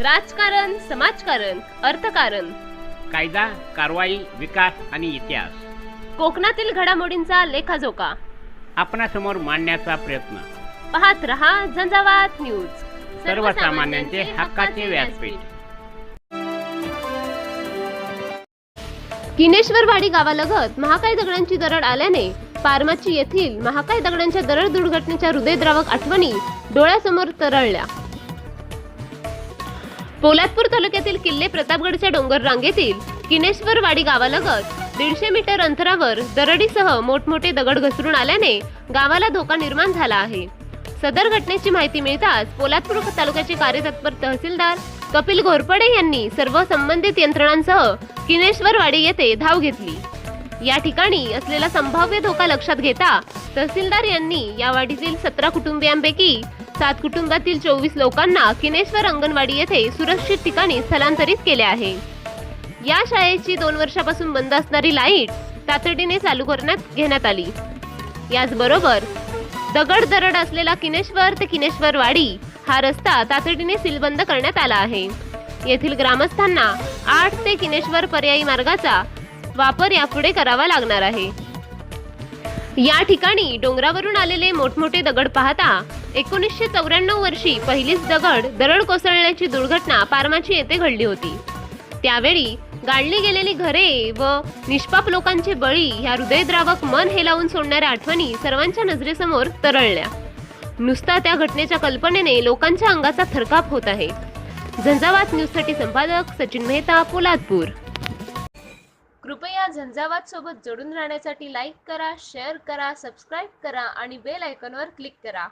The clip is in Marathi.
राजकारण समाजकारण अर्थकारण. कायदा कारवाई विकास आणि इतिहास. कोकणातील घडामोडींचा लेखाजोखा. आपणासमोर मांडण्याचा प्रयत्न. पाहत रहा झंझावात न्यूज. सर्वसामान्यांचे हक्काचे व्यासपीठ. किनेश्वरवाडी गावालगत महाकाय दगडांची दरड आल्याने पारमाची येथील महाकाय दगडांच्या दरड दुर्घटनेच्या हृदयद्रावक आठवणी डोळ्यासमोर तरळल्या. पोलादपूर तालुक्यातील किल्ले प्रतापगडच्या डोंगर रांगेतील किनेश्वरवाडी गावालगत दीडशे मीटर अंतरावर दरडीसह मोठमोठे दगड घसरून आल्याने गावाला धोका निर्माण झाला आहे. सदर घटनेची माहिती मिळताच पोलादपूर तालुक्याचे कार्यतत्पर तहसीलदार कपिल घोरपडे यांनी सर्व संबंधित यंत्रणांसह किनेश्वरवाडी येथे धाव घेतली. या ठिकाणी असलेला संभाव्य धोका लक्षात घेता तहसीलदार यांनी या वाडीतील सतरा कुटुंबियांपैकी सात कुटुंबातील चोवीस लोकांना किनेश्वर अंगणवाडी येथे सुरक्षित ठिकाणी स्थलांतरित केले आहे. या शाळेची दोन वर्षापासून बंद असणारी लाइट तातडीने चालू करण्यात घेण्यात आली. याचबरोबर दगड दरड असलेला किनेश्वर ते किनेश्वरवाडी हा रस्ता तातडीने सीलबंद करण्यात आला आहे. येथील ग्रामस्थांना आठ ते किनेश्वर पर्यायी मार्गाचा वापर यापुढे करावा लागणार आहे. या ठिकाणी डोंगरावरून आलेले मोठमोठे दगड पाहता एकोणीसशे चौऱ्याण्णव वर्षी पहिलीच दगड दरड कोसळण्याची दुर्घटना पारमाची येथे घडली होती. त्यावेळी गाडली गेलेली घरे व निष्पाप लोकांचे बळी ह्या हृदयद्रावक मन हेलावून सोडणाऱ्या आठवणी सर्वांच्या नजरेसमोर तरळल्या. नुसता त्या घटनेच्या कल्पनेने लोकांच्या अंगाचा थरकाप होत आहे. झंझावात न्यूजसाठी संपादक सचिन मेहता पोलादपूर. कृपया झंझावात सोबत जोडून राहण्यासाठी लाईक करा शेअर करा सबस्क्राईब करा आणि बेल आयकॉनवर क्लिक करा.